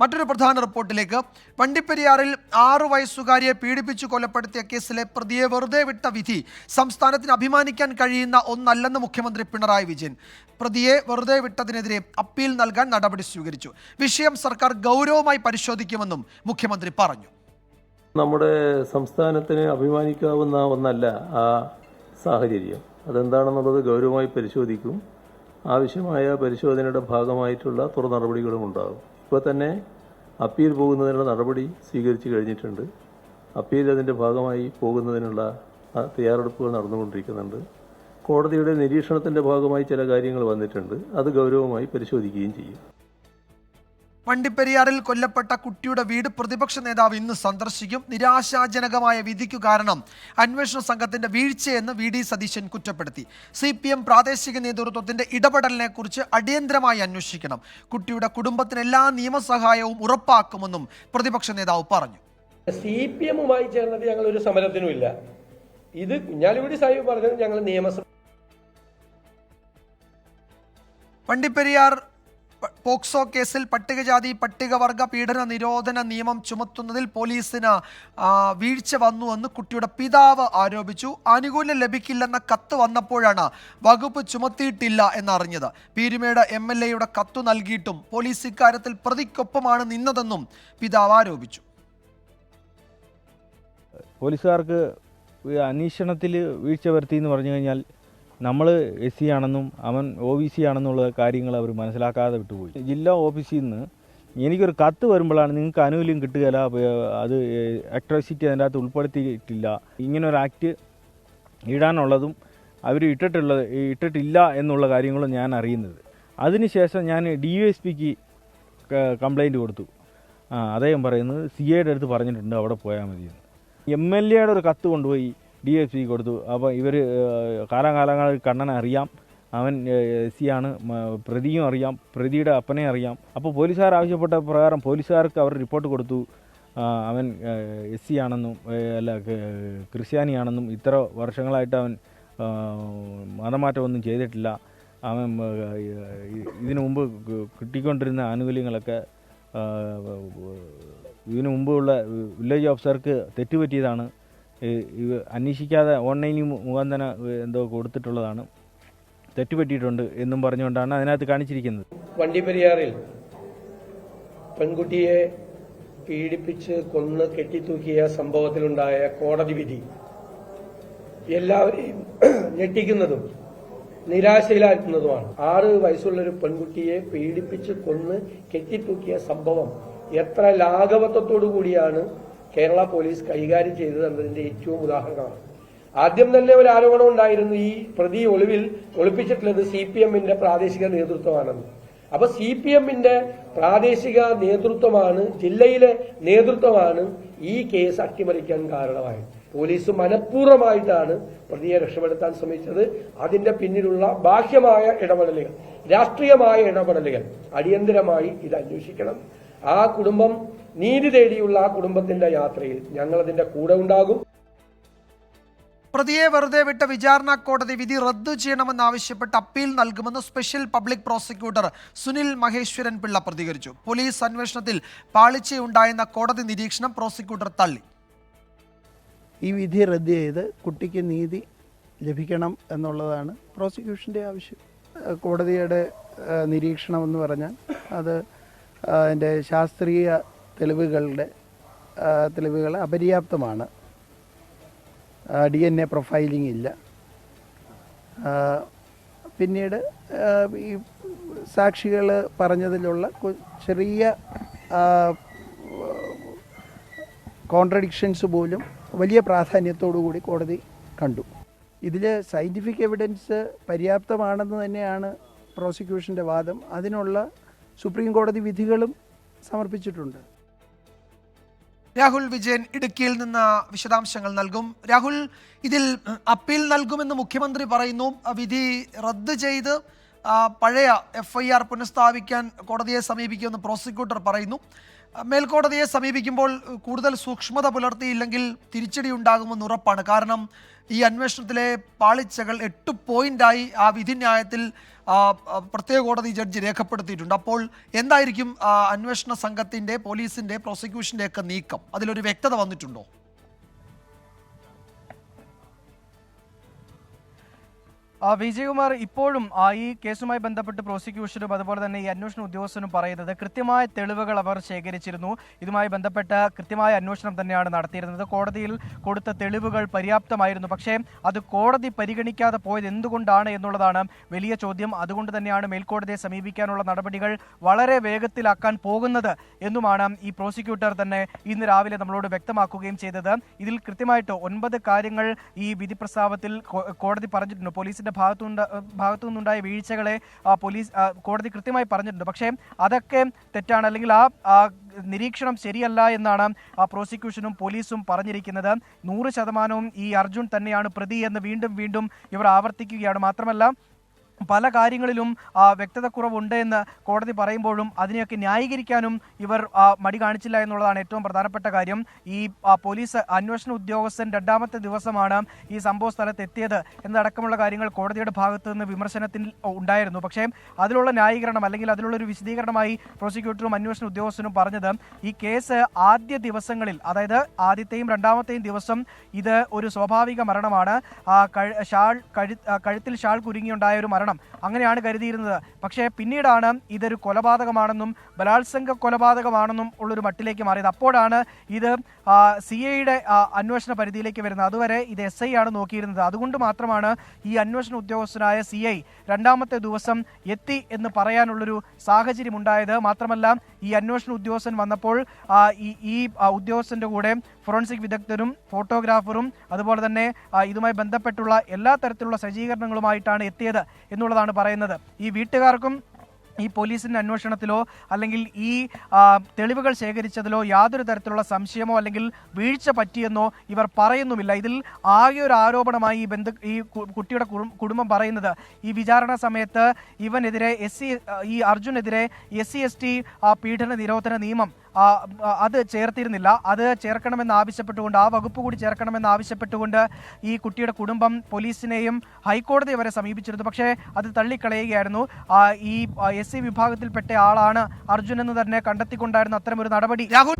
മറ്റൊരു പ്രധാന റിപ്പോർട്ടിലേക്ക്. വണ്ടിപ്പെരിയാറിൽ ആറു വയസ്സുകാരിയെ പീഡിപ്പിച്ചു കൊലപ്പെടുത്തിയ കേസിലെ പ്രതിയെ വെറുതെ വിട്ട വിധി സംസ്ഥാനത്തിന് അഭിമാനിക്കാൻ കഴിയുന്ന ഒന്നല്ലെന്ന് മുഖ്യമന്ത്രി പിണറായി വിജയൻ. പ്രതിയെ വെറുതെ വിട്ടതിനെതിരെ അപ്പീൽ നൽകാൻ നടപടി സ്വീകരിച്ചു. വിഷയം സർക്കാർ ഗൗരവമായി പരിശോധിക്കുമെന്നും മുഖ്യമന്ത്രി പറഞ്ഞു. നമ്മുടെ സംസ്ഥാനത്തിന് അഭിമാനിക്കാവുന്ന ഒന്നല്ല ആ സാഹചര്യം. അതെന്താണെന്നുള്ളത് ഗൗരവമായി പരിശോധിക്കും. ആവശ്യമായ പരിശോധനയുടെ ഭാഗമായിട്ടുള്ള തുടർ നടപടികളും ഉണ്ടാകും. ഇപ്പോൾ തന്നെ അപ്പീൽ പോകുന്നതിനുള്ള നടപടി സ്വീകരിച്ചു കഴിഞ്ഞിട്ടുണ്ട്. അപ്പീൽ അതിന്റെ ഭാഗമായി പോകുന്നതിനുള്ള തയ്യാറെടുപ്പുകൾ നടന്നുകൊണ്ടിരിക്കുന്നുണ്ട്. കോടതിയുടെ നിരീക്ഷണത്തിന്റെ ഭാഗമായി ചില കാര്യങ്ങൾ വന്നിട്ടുണ്ട്. അത് ഗൗരവമായി പരിശോധിക്കുകയും ചെയ്യും. വണ്ടിപ്പെരിയാറിൽ കൊല്ലപ്പെട്ട കുട്ടിയുടെ വീട് പ്രതിപക്ഷ നേതാവ് ഇന്ന് സന്ദർശിക്കും. നിരാശാജനകമായ വിധിക്കു കാരണം അന്വേഷണ സംഘത്തിന്റെ വീഴ്ചയെന്ന് വി ഡി സതീശൻ കുറ്റപ്പെടുത്തി. സി പി എം പ്രാദേശിക നേതൃത്വത്തിന്റെ ഇടപെടലിനെ കുറിച്ച് അടിയന്തരമായി അന്വേഷിക്കണം. കുട്ടിയുടെ കുടുംബത്തിന് എല്ലാ നിയമസഹായവും ഉറപ്പാക്കുമെന്നും പ്രതിപക്ഷ നേതാവ് പറഞ്ഞു. സി പി എമ്മുമായി ചേർന്നത് ഞങ്ങൾ ഒരു സമരത്തിനുമില്ല ഇത് കുഞ്ഞാലിക്കുടി സാഹിബ് പറഞ്ഞത് ഞങ്ങൾ നിയമസഭ വണ്ടിപ്പെരിയാർ പോക്സോ കേസിൽ പട്ടികജാതി പട്ടികവർഗ പീഡന നിരോധന നിയമം ചുമത്തുന്നതിൽ പോലീസിന് വീഴ്ച വന്നുവെന്ന് കുട്ടിയുടെ പിതാവ് ആരോപിച്ചു. ആനുകൂല്യം ലഭിക്കില്ലെന്ന കത്ത് വന്നപ്പോഴാണ് വകുപ്പ് ചുമത്തിയിട്ടില്ല എന്നറിഞ്ഞത്. പീരുമേട് എം എൽ എയുടെ കത്തു നൽകിയിട്ടും പോലീസ് ഇക്കാര്യത്തിൽ പ്രതിക്കൊപ്പമാണ് നിന്നതെന്നും പിതാവ് ആരോപിച്ചു. പോലീസുകാർക്ക് അന്വേഷണത്തിൽ വീഴ്ച വരുത്തി എന്ന് പറഞ്ഞു കഴിഞ്ഞാൽ നമ്മൾ എസ് സി ആണെന്നും അവൻ ഒ ബി സി ആണെന്നുള്ള കാര്യങ്ങൾ അവർ മനസ്സിലാക്കാതെ വിട്ടുപോയി. ജില്ലാ ഓഫീസിൽ നിന്ന് എനിക്കൊരു കത്ത് വരുമ്പോഴാണ് നിങ്ങൾക്ക് ആനുകൂല്യം കിട്ടുകയില്ല അത് ഇലക്ട്രിസിറ്റി അതിന്റെ അകത്ത് ഉൾപ്പെടുത്തിയിട്ടില്ല. ഇങ്ങനൊരു ആക്ട് ഇടാനുള്ളതും അവർ ഇട്ടിട്ടുള്ളത് ഇട്ടിട്ടില്ല എന്നുള്ള കാര്യങ്ങളും ഞാൻ അറിയുന്നത്. അതിനുശേഷം ഞാൻ ഡി യു എസ് പിക്ക് കംപ്ലൈന്റ് കൊടുത്തു. അദ്ദേഹം പറയുന്നത് സി എയുടെ അടുത്ത് പറഞ്ഞിട്ടുണ്ട് അവിടെ പോയാൽ മതിയെന്ന്. എം എൽ എയുടെ ഒരു കത്ത് കൊണ്ടുപോയി ഡി എസ് പി കൊടുത്തു. അപ്പോൾ ഇവർ കാലാകാലങ്ങളിൽ കണ്ണനെ അറിയാം. അവൻ എസ് സി ആണ്. പ്രതിയും അറിയാം. പ്രതിയുടെ അപ്പനെ അറിയാം. അപ്പോൾ പോലീസുകാർ ആവശ്യപ്പെട്ട പ്രകാരം പോലീസുകാർക്ക് അവർ റിപ്പോർട്ട് കൊടുത്തു. അവൻ എസ് സി ആണെന്നും അല്ല ക്രിസ്ത്യാനിയാണെന്നും ഇത്ര വർഷങ്ങളായിട്ട് അവൻ മതമാറ്റമൊന്നും ചെയ്തിട്ടില്ല. അവൻ ഇതിനു മുമ്പ് കിട്ടിക്കൊണ്ടിരുന്ന ആനുകൂല്യങ്ങളൊക്കെ ഇതിനു മുമ്പുള്ള വില്ലേജ് ഓഫീസർക്ക് തെറ്റുപറ്റിയതാണ്. അന്വേഷിക്കാതെ ഓൺലൈനിൽ മുഖാന്തരം എന്തോ കൊടുത്തിട്ടുള്ളതാണ്. തെറ്റുപറ്റിയിട്ടുണ്ട് എന്നും പറഞ്ഞുകൊണ്ടാണ് അതിനകത്ത് കാണിച്ചിരിക്കുന്നത്. വണ്ടിപ്പെരിയാറിൽ പെൺകുട്ടിയെ പീഡിപ്പിച്ച് കൊന്ന് കെട്ടിത്തൂക്കിയ സംഭവത്തിലുണ്ടായ കോടതി വിധി. എല്ലാവരെയും ഞെട്ടിക്കുന്നതും നിരാശയിലാക്കുന്നതുമാണ്. ആറ് വയസ്സുള്ള ഒരു പെൺകുട്ടിയെ പീഡിപ്പിച്ച് കൊന്ന് കെട്ടിത്തൂക്കിയ സംഭവം എത്ര ലാഘവത്വത്തോടു കൂടിയാണ് കേരള പോലീസ് കൈകാര്യം ചെയ്തത് എന്നതിന്റെ ഏറ്റവും ഉദാഹരണമാണ്. ആദ്യം തന്നെ ഒരു ആരോപണം ഉണ്ടായിരുന്നു ഈ പ്രതി ഒളിവിൽ ഒളിപ്പിച്ചിട്ടുള്ളത് സി പി എമ്മിന്റെ പ്രാദേശിക നേതൃത്വമാണെന്ന്. അപ്പൊ സി പി എമ്മിന്റെ പ്രാദേശിക നേതൃത്വമാണ് ജില്ലയിലെ നേതൃത്വമാണ് ഈ കേസ് അട്ടിമറിക്കാൻ കാരണമായത്. പോലീസ് മനഃപൂർവമായിട്ടാണ് പ്രതിയെ രക്ഷപ്പെടുത്താൻ ശ്രമിച്ചത്. അതിന്റെ പിന്നിലുള്ള ബാഹ്യമായ ഇടപെടലുകൾ രാഷ്ട്രീയമായ ഇടപെടലുകൾ അടിയന്തരമായി ഇത് അന്വേഷിക്കണം. ആ കുടുംബം നീതി തേടിയുള്ള ആ കുടുംബത്തിന്റെ യാത്രയിൽ ഞങ്ങൾ അതിന്റെ കൂടെ ഉണ്ടാകും. പ്രതിയെ വെറുതെ വിട്ട വിചാരണ കോടതി വിധി റദ്ദു ചെയ്യണമെന്നാവശ്യപ്പെട്ട് അപ്പീൽ നൽകുമെന്ന് special public prosecutor Sunil Maheswaran Pillai പ്രതികരിച്ചു. പോലീസ് അന്വേഷണത്തിൽ പാളിച്ചയുണ്ടായെന്ന കോടതി നിരീക്ഷണം പ്രോസിക്യൂട്ടർ തള്ളി. ഈ വിധി റദ്ദ് ചെയ്ത് കുട്ടിക്ക് നീതി ലഭിക്കണം എന്നുള്ളതാണ് പ്രോസിക്യൂഷന്റെ ആവശ്യം. കോടതിയുടെ നിരീക്ഷണം എന്ന് പറഞ്ഞാൽ അത് അതിന്റെ ശാസ്ത്രീയ തെളിവുകളുടെ തെളിവുകൾ അപര്യാപ്തമാണ്. ഡി എൻ എ പ്രൊഫൈലിംഗ് ഇല്ല. പിന്നീട് ഈ സാക്ഷികൾ പറഞ്ഞതിലുള്ള ചെറിയ കോൺട്രഡിക്ഷൻസ് പോലും വലിയ പ്രാധാന്യത്തോടു കൂടി കോടതി കണ്ടു. ഇതിൽ സയന്റിഫിക് എവിഡൻസ് പര്യാപ്തമാണെന്ന് തന്നെയാണ് പ്രോസിക്യൂഷന്റെ വാദം. അതിനുള്ള സുപ്രീം കോടതി വിധികളും സമർപ്പിച്ചിട്ടുണ്ട്. രാഹുൽ വിജയൻ ഇടുക്കിയിൽ നിന്ന് വിശദാംശങ്ങൾ നൽകും. രാഹുൽ ഇതിൽ അപ്പീൽ നൽകുമെന്ന് മുഖ്യമന്ത്രി പറയുന്നു. വിധി റദ്ദ് ചെയ്ത് പഴയ എഫ് ഐ ആർ പുനഃസ്ഥാപിക്കാൻ കോടതിയെ സമീപിക്കുമെന്ന് പ്രോസിക്യൂട്ടർ പറയുന്നു. മേൽക്കോടതിയെ സമീപിക്കുമ്പോൾ കൂടുതൽ സൂക്ഷ്മത പുലർത്തിയില്ലെങ്കിൽ തിരിച്ചടി ഉണ്ടാകുമെന്ന് ഉറപ്പാണ്. കാരണം ഈ അന്വേഷണത്തിലെ പാളിച്ചകൾ എട്ട് പോയിന്റായി ആ വിധിന്യായത്തിൽ പ്രത്യേക കോടതി ജഡ്ജി രേഖപ്പെടുത്തിയിട്ടുണ്ട്. അപ്പോൾ എന്തായിരിക്കും അന്വേഷണ സംഘത്തിന്റെ പോലീസിന്റെ പ്രോസിക്യൂഷന്റെ ഒക്കെ നീക്കം? അതിലൊരു വ്യക്തത വന്നിട്ടുണ്ടോ? വിജയകുമാർ ഇപ്പോഴും ഈ കേസുമായി ബന്ധപ്പെട്ട് പ്രോസിക്യൂഷനും അതുപോലെ തന്നെ ഈ അന്വേഷണ ഉദ്യോഗസ്ഥനും പറയുന്നത് കൃത്യമായ തെളിവുകൾ അവർ ശേഖരിച്ചിരുന്നു. ഇതുമായി ബന്ധപ്പെട്ട കൃത്യമായ അന്വേഷണം തന്നെയാണ് നടത്തിയിരുന്നത്. കോടതിയിൽ കൊടുത്ത തെളിവുകൾ പര്യാപ്തമായിരുന്നു. പക്ഷേ അത് കോടതി പരിഗണിക്കാതെ പോയത് എന്തുകൊണ്ടാണ് എന്നുള്ളതാണ് വലിയ ചോദ്യം. അതുകൊണ്ട് തന്നെയാണ് മേൽക്കോടതിയെ സമീപിക്കാനുള്ള നടപടികൾ വളരെ വേഗത്തിലാക്കാൻ പോകുന്നത് എന്നുമാണ് ഈ പ്രോസിക്യൂട്ടർ തന്നെ ഇന്ന് രാവിലെ നമ്മളോട് വ്യക്തമാക്കുകയും ചെയ്തത്. ഇതിൽ കൃത്യമായിട്ട് ഒൻപത് കാര്യങ്ങൾ ഈ വിധി പ്രസ്താവത്തിൽ കോടതി പറഞ്ഞിട്ടുണ്ട്. പോലീസിന്റെ ഭാഗത്തുനിന്ന് ഭാഗത്തു നിന്നുണ്ടായ വീഴ്ചകളെ പോലീസ് കോടതി കൃത്യമായി പറഞ്ഞിട്ടുണ്ട്. പക്ഷേ അതൊക്കെ തെറ്റാണ്. അല്ലെങ്കിൽ ആ നിരീക്ഷണം ശരിയല്ല എന്നാണ് ആ പ്രോസിക്യൂഷനും പോലീസും പറഞ്ഞിരിക്കുന്നത്. നൂറ് ശതമാനവും ഈ അർജുൻ തന്നെയാണ് പ്രതി എന്ന് വീണ്ടും വീണ്ടും ഇവർ ആവർത്തിക്കുകയാണ്. മാത്രമല്ല പല കാര്യങ്ങളിലും വ്യക്തത കുറവുണ്ട് എന്ന് കോടതി പറയുമ്പോഴും അതിനെയൊക്കെ ന്യായീകരിക്കാനും ഇവർ മടി കാണിച്ചില്ല എന്നുള്ളതാണ് ഏറ്റവും പ്രധാനപ്പെട്ട കാര്യം. ഈ പോലീസ് അന്വേഷണ ഉദ്യോഗസ്ഥൻ രണ്ടാമത്തെ ദിവസമാണ് ഈ സംഭവ സ്ഥലത്ത് എത്തിയത് എന്നതടക്കമുള്ള കാര്യങ്ങൾ കോടതിയുടെ ഭാഗത്തു നിന്ന് വിമർശനത്തിൽ ഉണ്ടായിരുന്നു. പക്ഷേ അതിലുള്ള ന്യായീകരണം അല്ലെങ്കിൽ അതിലുള്ള ഒരു വിശദീകരണമായി പ്രോസിക്യൂട്ടറും അന്വേഷണ ഉദ്യോഗസ്ഥനും പറഞ്ഞത് ഈ കേസ് ആദ്യ ദിവസങ്ങളിൽ അതായത് ആദ്യത്തെയും രണ്ടാമത്തെയും ദിവസം ഇത് ഒരു സ്വാഭാവിക മരണമാണ്. ഷാൾ കഴു കഴുത്തിൽ ഷാൾ കുരുങ്ങിയുണ്ടായ ഒരു മരണം അങ്ങനെയാണ് കരുതിയിരുന്നത്. പക്ഷേ പിന്നീടാണ് ഇതൊരു കൊലപാതകമാണെന്നും ബലാത്സംഗ കൊലപാതകമാണെന്നും ഉള്ളൊരു മട്ടിലേക്ക് മാറിയത്. അപ്പോഴാണ് ഇത് സി ഐയുടെ അന്വേഷണ പരിധിയിലേക്ക് വരുന്നത്. അതുവരെ ഇത് എസ് ഐ ആണ് നോക്കിയിരുന്നത്. അതുകൊണ്ട് മാത്രമാണ് ഈ അന്വേഷണ ഉദ്യോഗസ്ഥനായ സി ഐ രണ്ടാമത്തെ ദിവസം എത്തി എന്ന് പറയാനുള്ളൊരു സാഹചര്യം ഉണ്ടായത്. മാത്രമല്ല ഈ അന്വേഷണ ഉദ്യോഗസ്ഥൻ വന്നപ്പോൾ ഈ ഉദ്യോഗസ്ഥന്റെ കൂടെ ഫോറൻസിക് വിദഗ്ധരും ഫോട്ടോഗ്രാഫറും അതുപോലെ തന്നെ ഇതുമായി ബന്ധപ്പെട്ടുള്ള എല്ലാ തരത്തിലുള്ള സജ്ജീകരണങ്ങളുമായിട്ടാണ് എത്തിയത് എന്നുള്ളതാണ് പറയുന്നത്. ഈ വീട്ടുകാർക്കും ഈ പോലീസിന്റെ അന്വേഷണത്തിലോ അല്ലെങ്കിൽ ഈ തെളിവുകൾ ശേഖരിച്ചതിലോ യാതൊരു തരത്തിലുള്ള സംശയമോ അല്ലെങ്കിൽ വീഴ്ച പറ്റിയെന്നോ ഇവർ പറയുന്നുമില്ല. ഇതിൽ ആകെ ഒരു ആരോപണമായി ഈ ബന്ധു ഈ കുട്ടിയുടെ കുടുംബം പറയുന്നത്. ഈ വിചാരണ സമയത്ത് ഇവനെതിരെ എസ് സി ഈ അർജുനെതിരെ എസ് സി എസ് ടി പീഡന നിരോധന നിയമം അത് ചേർത്തിരുന്നില്ല. അത് ചേർക്കണമെന്ന് ആവശ്യപ്പെട്ടുകൊണ്ട് ആ വകുപ്പ് കൂടി ചേർക്കണമെന്ന് ആവശ്യപ്പെട്ടുകൊണ്ട് ഈ കുട്ടിയുടെ കുടുംബം പോലീസിനെയും ഹൈക്കോടതി വരെ സമീപിച്ചിരുന്നു. പക്ഷേ അത് തള്ളിക്കളയുകയായിരുന്നു. ഈ എസ് സി വിഭാഗത്തിൽപ്പെട്ട ആളാണ് അർജുൻ എന്ന് തന്നെ കണ്ടെത്തിക്കൊണ്ടായിരുന്നു അത്തരമൊരു നടപടി. രാഹുൽ